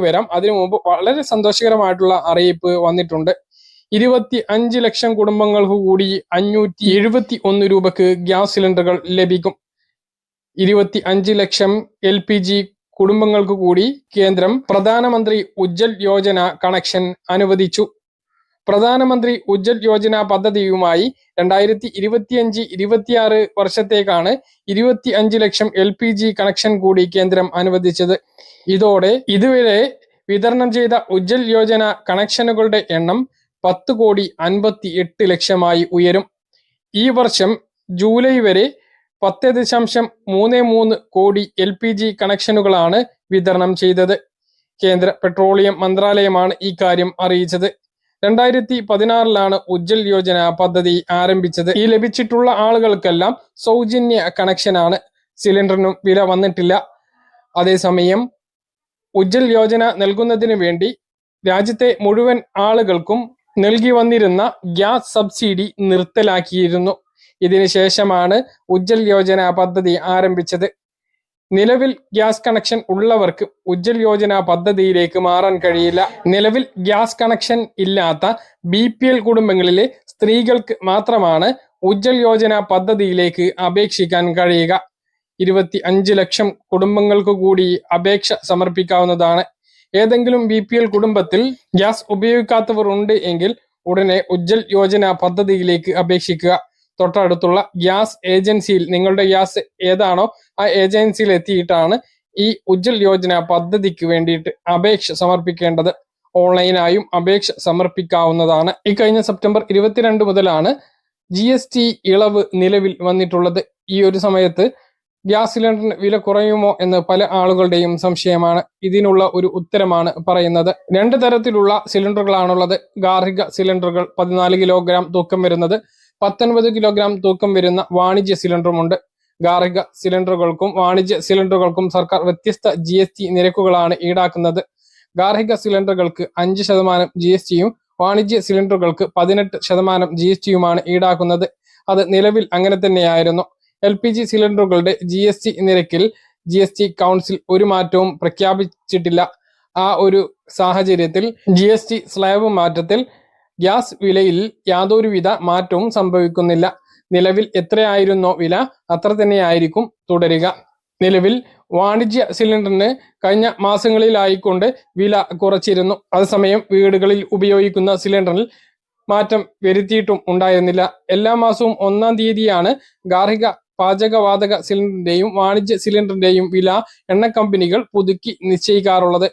വരാം. അതിനു മുമ്പ് വളരെ സന്തോഷകരമായിട്ടുള്ള അറിയിപ്പ് വന്നിട്ടുണ്ട്. ഇരുപത്തി അഞ്ച് ലക്ഷം കുടുംബങ്ങൾക്ക് കൂടി അഞ്ഞൂറ്റി എഴുപത്തി ഒന്ന് രൂപക്ക് ഗ്യാസ് സിലിണ്ടറുകൾ ലഭിക്കും. ഇരുപത്തി അഞ്ച് ലക്ഷം എൽ പി ജി കുടുംബങ്ങൾക്ക് കൂടി കേന്ദ്രം പ്രധാനമന്ത്രി ഉജ്ജൽ യോജന കണക്ഷൻ അനുവദിച്ചു. പ്രധാനമന്ത്രി ഉജ്ജൽ യോജന പദ്ധതിയുമായി രണ്ടായിരത്തി ഇരുപത്തിയഞ്ച് ഇരുപത്തിയാറ് വർഷത്തേക്കാണ് ഇരുപത്തി അഞ്ച് ലക്ഷം എൽ പി ജി കണക്ഷൻ കൂടി കേന്ദ്രം അനുവദിച്ചത്. ഇതോടെ ഇതുവരെ വിതരണം ചെയ്ത ഉജ്ജൽ യോജന കണക്ഷനുകളുടെ എണ്ണം പത്ത് കോടി അൻപത്തി എട്ട് ലക്ഷമായി ഉയരും. ഈ വർഷം ജൂലൈ വരെ പത്ത് ദശാംശം മൂന്ന് മൂന്ന് കോടി എൽ പി ജി കണക്ഷനുകളാണ് വിതരണം ചെയ്തത്. കേന്ദ്ര പെട്രോളിയം മന്ത്രാലയമാണ് ഈ കാര്യം അറിയിച്ചത്. രണ്ടായിരത്തി പതിനാറിലാണ് ഉജ്ജൽ യോജന പദ്ധതി ആരംഭിച്ചത്. ഈ ലഭിച്ചിട്ടുള്ള ആളുകൾക്കെല്ലാം സൗജന്യ കണക്ഷനാണ്. സിലിണ്ടറിനും വില വന്നിട്ടില്ല. അതേസമയം ഉജ്ജൽ യോജന നൽകുന്നതിന് വേണ്ടി രാജ്യത്തെ മുഴുവൻ ആളുകൾക്കും നൽകി വന്നിരുന്ന ഗ്യാസ് സബ്സിഡി നിർത്തലാക്കിയിരുന്നു. ഇതിനു ശേഷമാണ് ഉജ്ജൽ യോജന പദ്ധതി ആരംഭിച്ചത്. നിലവിൽ ഗ്യാസ് കണക്ഷൻ ഉള്ളവർക്ക് ഉജ്ജൽ യോജന പദ്ധതിയിലേക്ക് മാറാൻ കഴിയില്ല. നിലവിൽ ഗ്യാസ് കണക്ഷൻ ഇല്ലാത്ത ബി പി എൽ കുടുംബങ്ങളിലെ സ്ത്രീകൾക്ക് മാത്രമാണ് ഉജ്ജൽ യോജന പദ്ധതിയിലേക്ക് അപേക്ഷിക്കാൻ കഴിയുക. ഇരുപത്തി അഞ്ച് ലക്ഷം കുടുംബങ്ങൾക്ക് കൂടി അപേക്ഷ സമർപ്പിക്കാവുന്നതാണ്. ഏതെങ്കിലും ബി പി എൽ കുടുംബത്തിൽ ഗ്യാസ് ഉപയോഗിക്കാത്തവർ ഉണ്ട് എങ്കിൽ ഉടനെ ഉജ്ജൽ യോജന പദ്ധതിയിലേക്ക് അപേക്ഷിക്കുക. തൊട്ടടുത്തുള്ള ഗ്യാസ് ഏജൻസിയിൽ നിങ്ങളുടെ ഗ്യാസ് ഏതാണോ ആ ഏജൻസിയിൽ എത്തിയിട്ടാണ് ഈ ഉജ്ജൽ യോജന പദ്ധതിക്ക് വേണ്ടിയിട്ട് അപേക്ഷ സമർപ്പിക്കേണ്ടത്. ഓൺലൈനായും അപേക്ഷ സമർപ്പിക്കാവുന്നതാണ്. ഇക്കഴിഞ്ഞ കഴിഞ്ഞ സെപ്റ്റംബർ ഇരുപത്തിരണ്ട് മുതലാണ് ജി എസ് ടി ഇളവ് നിലവിൽ വന്നിട്ടുള്ളത്. ഈ ഒരു സമയത്ത് ഗ്യാസ് സിലിണ്ടറിന് വില കുറയുമോ എന്ന് പല ആളുകളുടെയും സംശയമാണ്. ഇതിനുള്ള ഒരു ഉത്തരമാണ് പറയുന്നത്. രണ്ട് തരത്തിലുള്ള സിലിണ്ടറുകളാണുള്ളത്. ഗാർഹിക സിലിണ്ടറുകൾ പതിനാല് കിലോഗ്രാം തൂക്കം വരുന്നത്. പത്തൊൻപത് കിലോഗ്രാം തൂക്കം വരുന്ന വാണിജ്യ സിലിണ്ടറുമുണ്ട് ഗാർഹിക സിലിണ്ടറുകൾക്കും വാണിജ്യ സിലിണ്ടറുകൾക്കും സർക്കാർ വ്യത്യസ്ത ജി എസ് ടി നിരക്കുകളാണ് ഈടാക്കുന്നത്. ഗാർഹിക സിലിണ്ടറുകൾക്ക് അഞ്ച് ശതമാനം ജി എസ് ടിയും വാണിജ്യ സിലിണ്ടറുകൾക്ക് പതിനെട്ട് ശതമാനം ജി എസ് ടിയുമാണ് ഈടാക്കുന്നത്. അത് നിലവിൽ അങ്ങനെ തന്നെയായിരുന്നു. എൽ പി ജി സിലിണ്ടറുകളുടെ ജി എസ് ടി നിരക്കിൽ ജി എസ് ടി കൗൺസിൽ ഒരു മാറ്റവും പ്രഖ്യാപിച്ചിട്ടില്ല. ആ ഒരു സാഹചര്യത്തിൽ ജി എസ് ടി സ്ലാബ് മാറ്റത്തിൽ ഗ്യാസ് വിലയിൽ യാതൊരുവിധ മാറ്റവും സംഭവിക്കുന്നില്ല. നിലവിൽ എത്രയായിരുന്നോ വില അത്ര തന്നെയായിരിക്കും തുടരുക. നിലവിൽ വാണിജ്യ സിലിണ്ടറിന് കഴിഞ്ഞ മാസങ്ങളിലായിക്കൊണ്ട് വില കുറച്ചിരുന്നു. അതേസമയം വീടുകളിൽ ഉപയോഗിക്കുന്ന സിലിണ്ടറിൽ മാറ്റം വരുത്തിയിട്ടും ഉണ്ടായിരുന്നില്ല. എല്ലാ മാസവും ഒന്നാം തീയതിയാണ് ഗാർഹിക പാചകവാതക സിലിണ്ടറിന്റെയും വാണിജ്യ സിലിണ്ടറിന്റെയും വില എണ്ണ കമ്പനികൾ പുതുക്കി നിശ്ചയിക്കാറുള്ളത്.